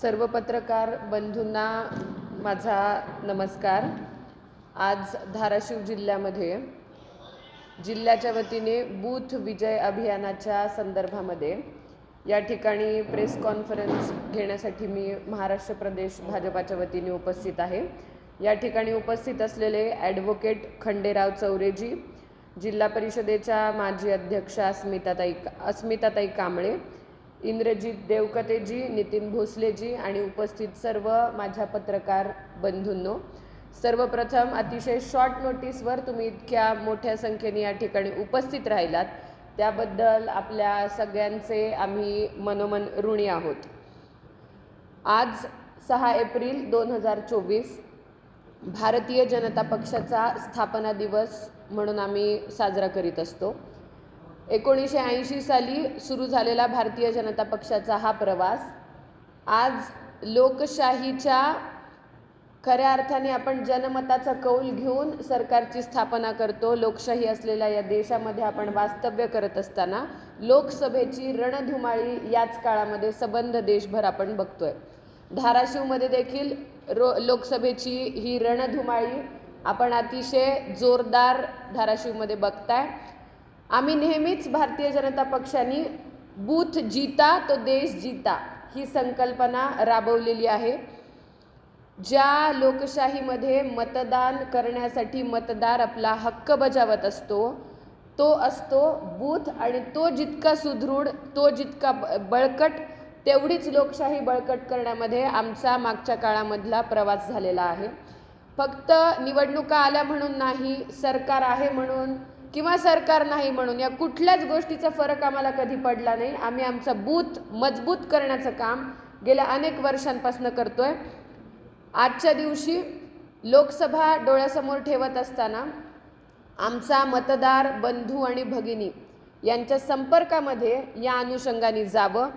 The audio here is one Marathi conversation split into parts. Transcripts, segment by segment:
सर्व पत्रकार बंधूंना माझा नमस्कार. आज धाराशिव जिल्ह्यामध्ये जिल्ह्याच्या वतीने बूथ विजय अभियानाच्या संदर्भामध्ये या ठिकाणी प्रेस कॉन्फरन्स घेण्यासाठी मी महाराष्ट्र प्रदेश भाजपाच्या वतीने उपस्थित आहे. या ठिकाणी उपस्थित असलेले ॲडव्होकेट खंडेराव चौरेजी जिल्हा परिषदेच्या माजी अध्यक्षा अस्मिताताई अस्मिताताई कांबळे इंद्रजित देवकतेजी नितीन भोसलेजी आणि उपस्थित सर्व माझ्या पत्रकार बंधूंनो सर्वप्रथम अतिशय शॉर्ट नोटीसवर तुम्ही इतक्या मोठ्या संख्येने या ठिकाणी उपस्थित राहिलात. त्याबद्दल आपल्या सगळ्यांचे आम्ही मनोमन ऋणी आहोत. आज सहा एप्रिल दोन हजार चोवीस भारतीय जनता पक्षाचा स्थापना दिवस म्हणून आम्ही साजरा करीत असतो. एकोणीसशे ऐंशी साली सुरू झालेला भारतीय जनता पक्षाचा हा प्रवास. आज लोकशाहीच्या खऱ्या अर्थाने आपण जनमताचा कौल घेऊन सरकारची स्थापना करतो. लोकशाही असलेल्या या देशामध्ये आपण वास्तव्य करत असताना लोकसभेची रणधुमाळी याच काळामध्ये सबंध देशभर आपण बघतोय. धाराशिवमध्ये देखील रो लोकसभेची ही रणधुमाळी आपण अतिशय जोरदार धाराशिवमध्ये बघताय. आम्ही नेहमीच भारतीय जनता पक्षाने बूथ जीता तो देश जीता ही संकल्पना राबवलेली आहे. ज्या लोकशाहीमध्ये मतदान करण्यासाठी मतदार आपला हक्क बजावत असतो तो असतो बूथ आणि तो जितका सुदृढ तो जितका ब- बळकट तेवढीच लोकशाही बळकट करण्यामध्ये आमचा मागच्या काळामधला प्रवास झालेला आहे. फक्त निवडणुका आल्या म्हणून नाही सरकार आहे म्हणून किंवा सरकार नाही म्हणून या कुठल्याच गोष्टीचा फरक आम्हाला कधी पडला नाही. आम्ही आमचा बूथ मजबूत करण्याचं काम गेल्या अनेक वर्षांपासून करतोय. आजच्या दिवशी लोकसभा डोळ्यासमोर ठेवत असताना आमचा मतदार बंधू आणि भगिनी यांच्या संपर्कामध्ये या अनुषंगाने जावं.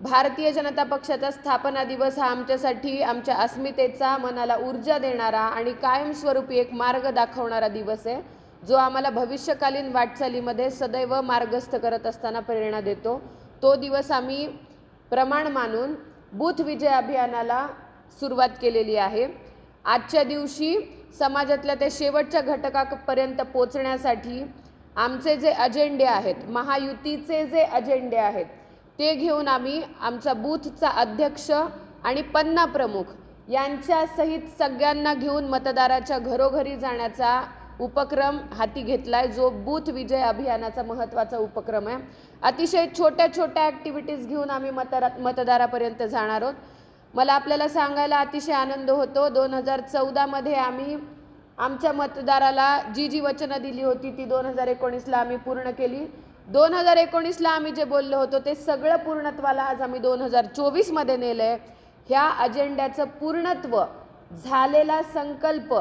भारतीय जनता पक्षाचा स्थापना दिवस हा आमच्यासाठी आमच्या अस्मितेचा मनाला ऊर्जा देणारा आणि कायमस्वरूपी एक मार्ग दाखवणारा दिवस आहे. जो आम्हाला भविष्यकालीन वाटचालीमध्ये सदैव मार्गस्थ करत असताना प्रेरणा देतो तो दिवस आम्ही प्रमाण मानून बूथ विजय अभियानाला सुरुवात केलेली आहे. आजच्या दिवशी समाजातल्या त्या शेवटच्या घटकापर्यंत पोचण्यासाठी आमचे जे अजेंडे आहेत महायुतीचे जे अजेंडे आहेत ते घेऊन आम्ही आमचा बूथचा अध्यक्ष आणि पन्ना प्रमुख यांच्यासहित सगळ्यांना घेऊन मतदाराच्या घरोघरी जाण्याचा उपक्रम हाती घेतलाय जो बूथ विजय अभियानाचा महत्त्वाचा उपक्रम आहे. अतिशय छोट्या छोट्या ॲक्टिव्हिटीज घेऊन आम्ही मतदारा मतदारापर्यंत जाणार आहोत. मला आपल्याला सांगायला अतिशय आनंद होतो. दोन हजार चौदामध्ये आम्ही आमच्या मतदाराला जी जी वचनं दिली होती ती दोन हजार एकोणीसला आम्ही पूर्ण केली. दोन हजार एकोणीसला आम्ही जे बोललो होतो ते सगळं पूर्णत्वाला आज आम्ही दोन हजार चोवीसमध्ये नेलं आहे ह्या अजेंड्याचं पूर्णत्व झालेला संकल्प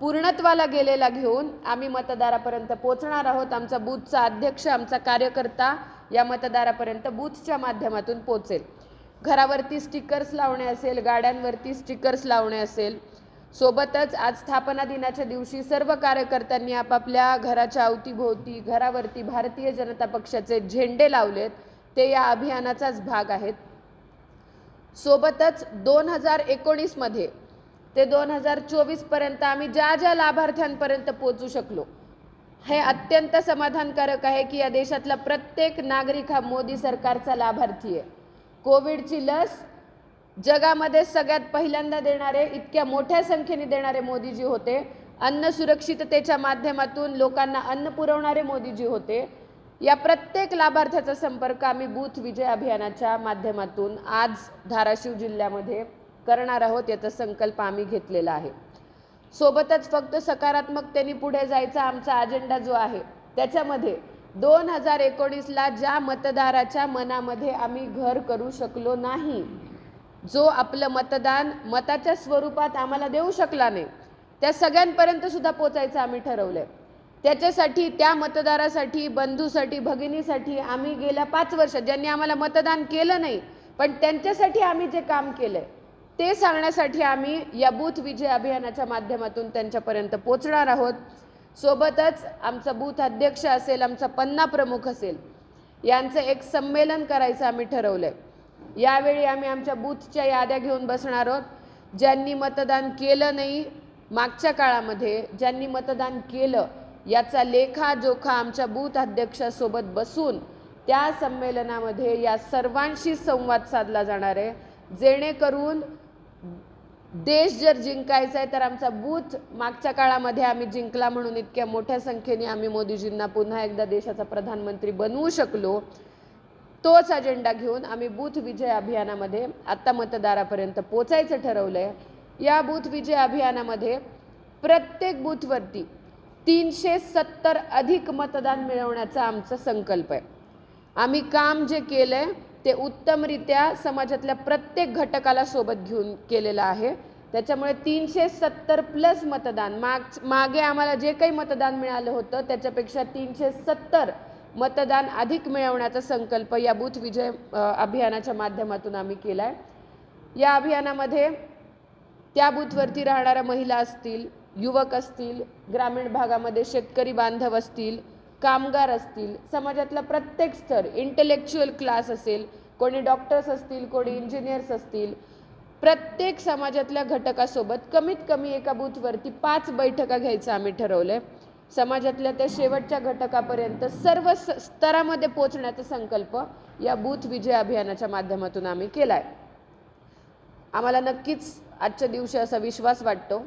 पूर्णत्वाला गेलेला घेऊन आम्ही मतदारापर्यंत पोचणार आहोत. आमचा बूथचा अध्यक्ष आमचा कार्यकर्ता या मतदारापर्यंत बूथच्या माध्यमातून पोचेल घरावरती स्टिकर्स लावणे असेल गाड्यांवरती स्टिकर्स लावणे असेल सोबतच आज स्थापना दिनाच्या दिवशी सर्व कार्यकर्त्यांनी आपापल्या घराच्या अवतीभोवती घरावरती भारतीय जनता पक्षाचे झेंडे लावलेत. ते या अभियानाचाच भाग आहेत. सोबतच दोन हजार एकोणीसमध्ये ते दोन हजार चोवीसपर्यंत आम्ही ज्या ज्या लाभार्थ्यांपर्यंत पोचू शकलो हे अत्यंत समाधानकारक आहे की या देशातला प्रत्येक नागरिक हा मोदी सरकारचा लाभार्थी आहे. कोविडची लस जगामध्ये सगळ्यात पहिल्यांदा देणारे इतक्या मोठ्या संख्येने देणारे मोदीजी होते. अन्न सुरक्षिततेच्या माध्यमातून लोकांना अन्न पुरवणारे मोदीजी होते. या प्रत्येक लाभार्थ्याचा संपर्क आम्ही बूथ विजय अभियानाच्या माध्यमातून आज धाराशिव जिल्ह्यामध्ये करणार आहोत याचा संकल्प आम्ही घेतलेला आहे. सोबतच फक्त सकारात्मकतेने पुढे जायचा आमचा अजेंडा जो आहे त्याच्यामध्ये दोन हजार एकोणीसला ज्या मतदाराच्या मनामध्ये आम्ही घर करू शकलो नाही जो आपलं मतदान मताच्या स्वरूपात आम्हाला देऊ शकला नाही त्या सगळ्यांपर्यंत सुद्धा पोचायचं आम्ही ठरवलंय. त्याच्यासाठी त्या मतदारासाठी बंधूसाठी भगिनीसाठी आम्ही गेल्या पाच वर्ष ज्यांनी आम्हाला मतदान केलं नाही पण त्यांच्यासाठी आम्ही जे काम केलंय ते सांगण्यासाठी आम्ही या बूथ विजय अभियानाच्या माध्यमातून त्यांच्यापर्यंत पोचणार आहोत. सोबतच आमचा बूथ अध्यक्ष असेल आमचा पन्ना प्रमुख असेल यांचं एक संमेलन करायचं आम्ही ठरवलं आहे यावेळी आम्ही आमच्या बूथच्या याद्या घेऊन बसणार आहोत. ज्यांनी मतदान केलं नाही मागच्या काळामध्ये ज्यांनी मतदान केलं याचा लेखाजोखा आमच्या बूथ अध्यक्षासोबत बसून त्या संमेलनामध्ये या सर्वांशी संवाद साधला जाणार आहे. जेणेकरून देश जर जिंकायचा आहे तर आमचा बूथ मागच्या काळामध्ये आम्ही जिंकला म्हणून इतक्या मोठ्या संख्येने आम्ही मोदीजींना पुन्हा एकदा देशाचा प्रधानमंत्री बनवू शकलो तोच अजेंडा घेऊन आम्ही बूथ विजय अभियानामध्ये आत्ता मतदारापर्यंत पोचायचं ठरवलं आहे या बूथ विजय अभियानामध्ये प्रत्येक बूथवरती तीनशे सत्तर अधिक मतदान मिळवण्याचा आमचा संकल्प आहे. आम्ही काम जे केलं आहे ते उत्तमरित्या समाजातल्या प्रत्येक घटकाला सोबत घेऊन केलेलं आहे. त्याच्यामुळे तीनशे सत्तर प्लस मतदान माग मागे आम्हाला जे काही मतदान मिळालं होतं त्याच्यापेक्षा तीनशे सत्तर मतदान अधिक मिळवण्याचा संकल्प या बूथ विजय अभियानाच्या माध्यमातून आम्ही केला आहे या अभियानामध्ये त्या बूथवरती राहणाऱ्या महिला असतील युवक असतील ग्रामीण भागामध्ये शेतकरी बांधव असतील कामगार असतील समाजातला प्रत्येक स्तर इंटेलेक्च्युअल क्लास असेल कोणी डॉक्टर्स असतील कोणी इंजिनियर्स असतील प्रत्येक समाजातल्या घटकासोबत कमीत कमी एका बूथवरती पाच बैठका घ्यायचं आम्ही ठरवलं आहे समाजातल्या त्या शेवटच्या घटकापर्यंत सर्व स- स्तरामध्ये पोचण्याचा संकल्प या बूथ विजय अभियानाच्या माध्यमातून आम्ही केला आहे आम्हाला नक्कीच आजच्या दिवशी असा विश्वास वाटतो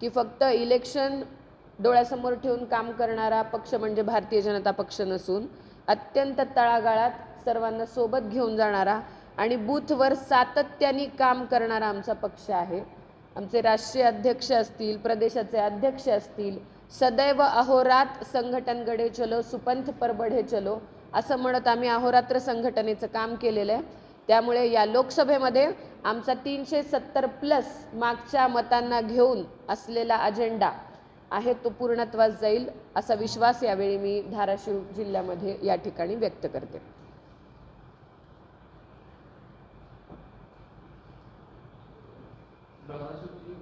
की फक्त इलेक्शन डोळ्यासमोर ठेवून काम करणारा पक्ष म्हणजे भारतीय जनता पक्ष नसून अत्यंत तळागाळात सर्वांना सोबत घेऊन जाणारा आणि बूथवर सातत्याने काम करणारा आमचा पक्ष आहे. आमचे राष्ट्रीय अध्यक्ष असतील प्रदेशाचे अध्यक्ष असतील सदैव अहोरात संघटनगडे चलो सुपंथ पर बढे चलो असं म्हणत आम्ही अहोरात्र संघटनेचं काम केलेलं आहे. त्यामुळे या लोकसभेमध्ये आमचा तीनशे सत्तर प्लस मागच्या मतांना घेऊन असलेला अजेंडा आहे तो पूर्णत्वास जाईल असा विश्वास यावेळी मी धाराशिव जिल्ह्यामध्ये या ठिकाणी व्यक्त करते. धाराशिवची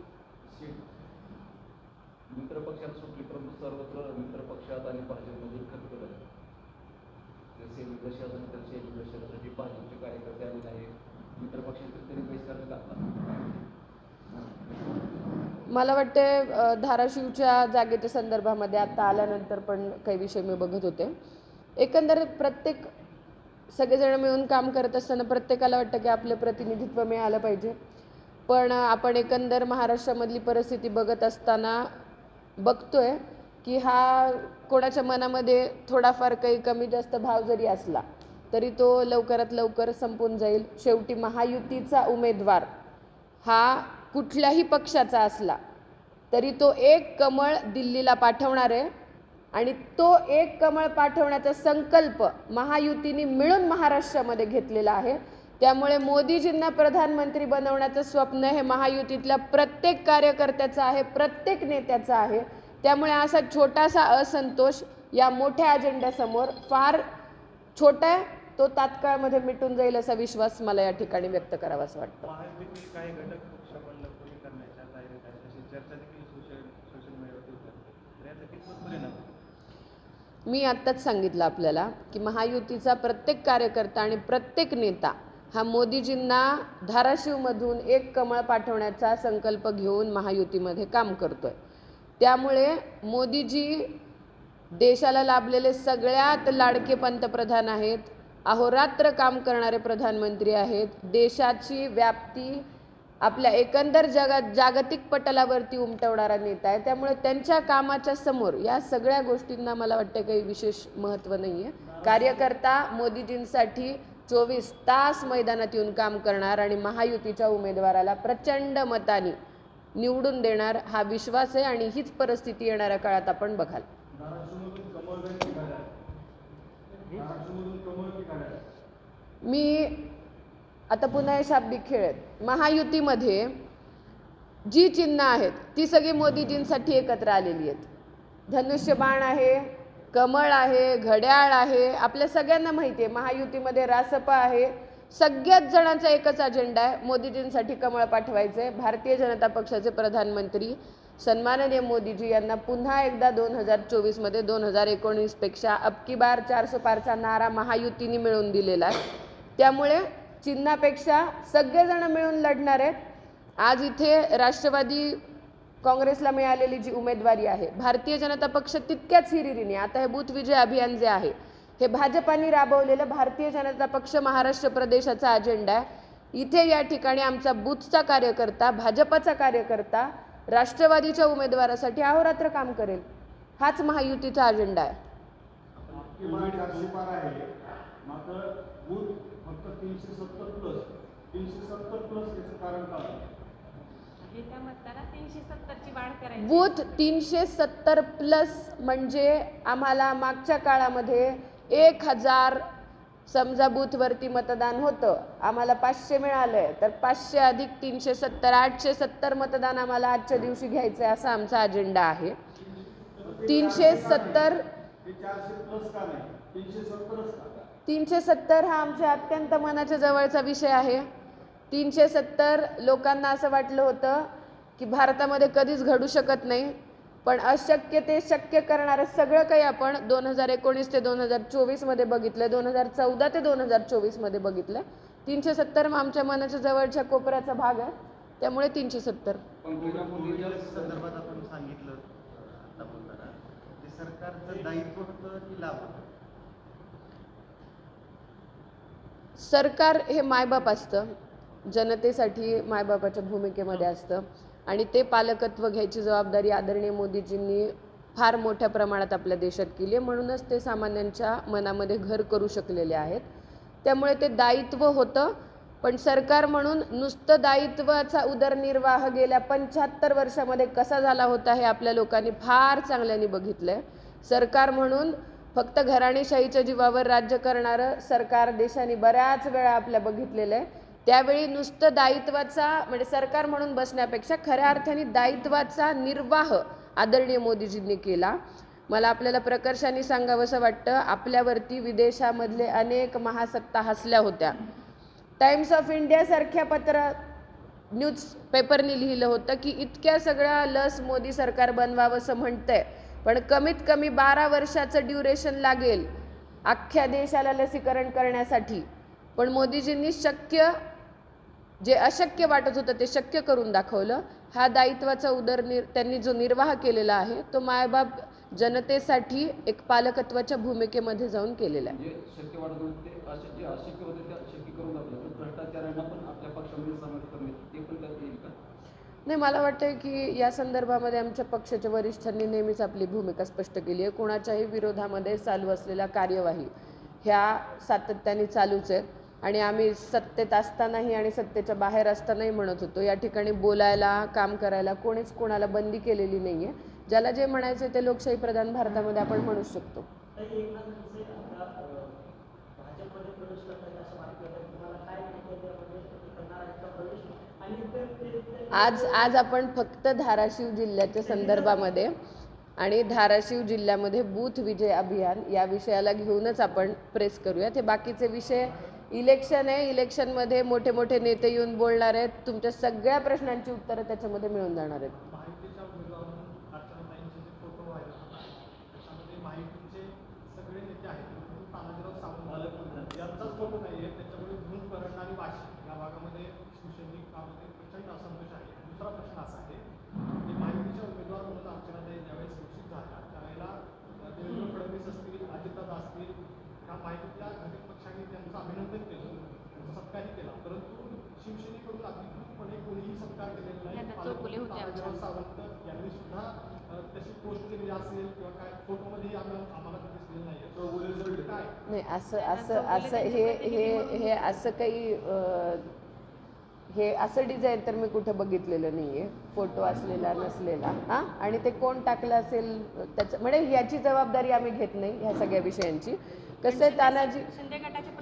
मला वाटते धाराशिवच्या जागेच्या संदर्भामध्ये आता आल्यानंतर पण काही विषय मी बघत होते. एकंदर प्रत्येक सगळेजण मिळून काम करत असताना प्रत्येकाला वाटतं की आपलं प्रतिनिधित्व मिळालं पाहिजे. पण आपण एकंदर महाराष्ट्रामधली परिस्थिती बघत असताना बघतोय की हा कोणाच्या मनामध्ये थोडाफार काही कमी जास्त भाव जरी असला तरी तो लवकरात लवकर संपून जाईल. शेवटी महायुतीचा उमेदवार हा कुठल्याही पक्षाचा असला तरी तो एक कमळ दिल्लीला पाठवणार आहे. आणि तो एक कमळ पाठवण्याचा संकल्प महायुतीने मिळून महाराष्ट्रामध्ये घेतलेला आहे. त्यामुळे मोदीजींना प्रधानमंत्री बनवण्याचं स्वप्न हे महायुतीतल्या प्रत्येक कार्यकर्त्याचं आहे प्रत्येक नेत्याचं आहे. त्यामुळे असा छोटासा असंतोष या मोठ्या अजेंड्यासमोर फार छोटा आहे. तो तात्काळमध्ये मिटून जाईल असा विश्वास मला या ठिकाणी व्यक्त करावासा वाटतो. महायुतीतील कमी करण्याच्या तयारीत आहेत अशी चर्चा देखील सोशल सोशल मीडियावरती होत तर याचा कितपत परिणाम मी आत्ताच सांगितलं आपल्याला की महायुतीचा प्रत्येक कार्यकर्ता आणि प्रत्येक नेता हा मोदीजींना धाराशिवमधून एक कमळ पाठवण्याचा संकल्प घेऊन महायुतीमध्ये काम करतोय. त्यामुळे मोदीजी देशाला लाभलेले सगळ्यात लाडके पंतप्रधान आहेत अहोरात्र काम करणारे प्रधानमंत्री आहेत देशाची व्याप्ती आपल्या एकंदर जगात जागतिक पटलावरती उमटवणारा नेता आहे. त्यामुळे त्यांच्या कामाच्या समोर या सगळ्या गोष्टींना मला वाटतं काही विशेष महत्त्व नाही आहे. कार्यकर्ता मोदीजींसाठी चोवीस तास मैदानात येऊन काम करणार आणि महायुतीच्या उमेदवाराला प्रचंड मताने निवडून देणार हा विश्वास आहे आणि हीच परिस्थिती येणाऱ्या काळात आपण बघाल. मी आता पुन्हा हे शाब्दिक खेळ आहेत. महायुतीमध्ये जी चिन्ह आहेत ती सगळी मोदीजींसाठी एकत्र आलेली आहेत. धनुष्यबाण आहे कमळ आहे घड्याळ आहे आपल्या सगळ्यांना माहिती आहे. महायुतीमध्ये रासपा आहे. सगळ्याच जणांचा एकच अजेंडा आहे मोदीजींसाठी कमळ पाठवायचं. आहे भारतीय जनता पक्षाचे प्रधानमंत्री सन्माननीय मोदीजी यांना पुन्हा एकदा दोन हजार चोवीसमध्ये दोन हजार एकोणीसपेक्षा अबकी बार चारसो पारचा नारा महायुतीने मिळवून दिलेला आहे. त्यामुळे चिन्हापेक्षा सगळेजण मिळून लढणार आहेत. आज इथे राष्ट्रवादी काँग्रेसला मिळालेली जी उमेदवारी आहे भारतीय जनता पक्ष तितक्याच हिरिरीने आता हे बूथ विजय अभियान जे आहे हे भाजपाने राबवलेलं भारतीय जनता पक्ष महाराष्ट्र प्रदेशाचा अजेंडा आहे. इथे या ठिकाणी आमचा बूथचा कार्यकर्ता भाजपाचा कार्यकर्ता राष्ट्रवादीच्या उमेदवारासाठी अहोरात्र काम करेल. हाच महायुतीचा अजेंडा आहे. फक्त तीनशे सत्तर प्लस तीनशे सत्तर प्लस याचं कारण काय बूथ तीनशे सत्तर प्लस म्हणजे आम्हाला मागच्या काळामध्ये एक हजार समजा बूथवरती मतदान होतं. आम्हाला पाचशे मिळालंय तर पाचशे अधिक तीनशे सत्तर आठशे सत्तर मतदान आम्हाला आजच्या दिवशी घ्यायचं आहे असा आमचा अजेंडा आहे. तीनशे सत्तर तीनशे सत्तर हा आमच्या अत्यंत मनाच्या जवळचा विषय आहे. तीनशे सत्तर लोकांना असं वाटलं होतं की भारतामध्ये कधीच घडू शकत नाही पण अशक्य ते शक्य करणारं सगळं काही आपण दोन हजार एकोणीस ते दोन हजार चोवीसमध्ये बघितलं दोन हजार चौदा ते दोन हजार चोवीसमध्ये बघितलं. तीनशे सत्तर आमच्या मनाच्या जवळच्या कोपऱ्याचा भाग आहे त्यामुळे तीनशे सत्तर. संदर्भात आपण सांगितलं सरकारचं दायित्व होतं की लाभ होतं? सरकार हे मायबाप असतं. जनतेसाठी मायबापाच्या भूमिकेमध्ये असतं. आणि ते पालकत्व घ्यायची जबाबदारी आदरणीय मोदीजींनी फार मोठ्या प्रमाणात आपल्या देशात केली आहे. म्हणूनच ते सामान्यांच्या मनामध्ये घर करू शकलेले आहेत. त्यामुळे ते दायित्व होतं. पण सरकार म्हणून नुसतं दायित्वाचा उदरनिर्वाह गेल्या पंच्याहत्तर वर्षामध्ये कसा झाला होता हे आपल्या लोकांनी फार चांगल्याने बघितलं आहे सरकार म्हणून फक्त घराणेशाहीच्या जीवावर राज्य करणारं सरकार देशाने बऱ्याच वेळा आपल्या बघितलेलं आहे. त्यावेळी नुसतं दायित्वाचा म्हणजे सरकार म्हणून बसण्यापेक्षा खऱ्या अर्थाने दायित्वाचा निर्वाह आदरणीय मोदीजींनी केला. मला आपल्याला प्रकर्षाने सांगावंसं वाटतं आपल्यावरती विदेशामधले अनेक महासत्ता हसल्या होत्या. टाइम्स ऑफ इंडियासारख्या पत्र न्यूज पेपरनी लिहिलं होतं की इतक्या सगळ्या लस मोदी सरकार बनवावंसं म्हणतंय. पण कमीत कमी बारा वर्षाचं ड्युरेशन लागेल अख्ख्या देशाला लसीकरण करण्यासाठी. पण मोदीजींनी शक्य जे अशक्य वाटत होतं ते शक्य करून दाखवलं. हा दायित्वाचा उदरनिर त्यांनी जो निर्वाह केलेला आहे तो मायबाप जनतेसाठी एक पालकत्वाच्या भूमिकेमध्ये जाऊन केलेला आहे. भ्रष्टाचारांना पण आपल्या पक्षामध्ये नाही मला वाटतं की या संदर्भामध्ये आमच्या पक्षाच्या वरिष्ठांनी नेहमीच आपली भूमिका स्पष्ट केली आहे. कोणाच्याही विरोधामध्ये चालू असलेल्या कार्यवाही ह्या सातत्याने चालूच आहेत. आणि आम्ही सत्तेत असतानाही आणि सत्तेच्या बाहेर असतानाही म्हणत होतो या ठिकाणी बोलायला काम करायला कोणीच कोणाला बंदी केलेली नाही आहे ज्याला जे म्हणायचं ते लोकशाही प्रधान भारतामध्ये आपण म्हणू शकतो. आज आज आपण फक्त धाराशिव जिल्ह्याच्या संदर्भामध्ये आणि धाराशिव जिल्ह्यामध्ये बूथ विजय अभियान या विषयाला घेऊनच आपण प्रेस करूयात. हे बाकीचे विषय इलेक्शन आहे. इलेक्शनमध्ये मोठे मोठे नेते येऊन बोलणार आहेत. तुमच्या सगळ्या प्रश्नांची उत्तरं त्याच्यामध्ये मिळून जाणार आहेत माहितीच्या उमेदवारांनी अर्चनाताईंचे जे फोटो व्हायरल होत आहेत त्याच्यामध्ये माहितीचे सगळे नेते आहेत परंतु तानाजीराव सावंत यांचाच फोटो नाही आहे त्याच्यामुळे भूम परंडा आणि वाशी या भागामध्ये शिवसैनिकामध्ये प्रचंड असंतोष आहे दुसरा प्रश्न असा आहे की माहितीच्या उमेदवार म्हणून अर्चनाताई ज्यावेळेस घोषित झाल्या त्यावेळेला अ, देवेंद्र फडणवीस असतील अजितदादा असतील ह्या माहितीतल्या घटक पक्षांनी त्यांचं अभिनंदन केलं त्यांचा सत्कारही केला परंतु शिवसेनेकडून अधिकृतपणे कोणीही सत्कार केलेला नाही यांना चौगुले होते आमच्या. तानाजीराव सावंत यांनी सुद्धा अ, तशी पोस्ट केलेली असेल किंवा काय फोटोमध्येही आम्हाला आम्हाला ते दिसलेलं नाही चौगुले काय? नाही असं असं असं हे हे हे असं काही हे असं डिझाईन तर मी कुठं बघितलेलं नाही आहे फोटो असलेला नसलेला. हां? आणि ते कोण टाकलं असेल त्याचं म्हणजे याची जबाबदारी आम्ही घेत नाही ह्या सगळ्या विषयांची. कसं आहे तानाजी?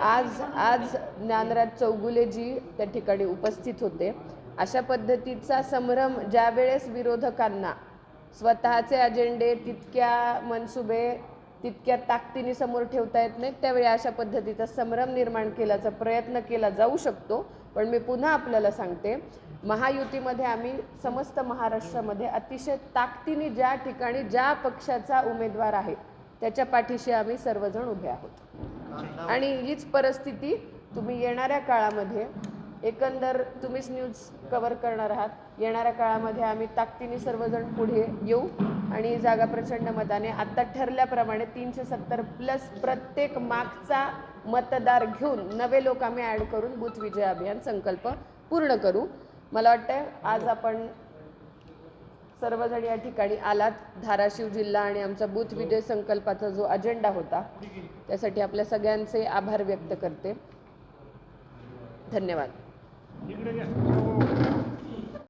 आज आज ज्ञानराज चौगुलेजी त्या ठिकाणी उपस्थित होते. अशा पद्धतीचा संभ्रम ज्यावेळेस विरोधकांना स्वतःचे अजेंडे तितक्या मनसुबे तितक्या ताकदीने समोर ठेवता येत नाहीत त्यावेळी अशा पद्धतीचा संभ्रम निर्माण केल्याचा प्रयत्न केला जाऊ शकतो. पण मी पुन्हा आपल्याला सांगते महायुतीमध्ये आम्ही समस्त महाराष्ट्रामध्ये अतिशय ताकदीने ज्या ठिकाणी ज्या पक्षाचा उमेदवार आहे त्याच्या पाठीशी आम्ही सर्वजण उभे आहोत. आणि हीच परिस्थिती तुम्ही येणाऱ्या काळामध्ये एकंदर तुम्हीच न्यूज कवर करणार आहात. येणाऱ्या काळामध्ये आम्ही ताकदीने सर्वजण पुढे येऊ आणि जागा प्रचंड मताने आत्ता ठरल्याप्रमाणे तीनशे सत्तर प्लस प्रत्येक मागचा मतदार घेऊन नवे लोक आम्ही ॲड करून बूथ विजय अभियान संकल्प पूर्ण करू. मला वाटतं आज आपण सर्वजण या ठिकाणी आलात. धाराशिव जिल्हा आणि आमचा बूथ विजय संकल्पाचा जो अजेंडा होता त्यासाठी आपल्या सगळ्यांचे आभार व्यक्त करते. धन्यवाद.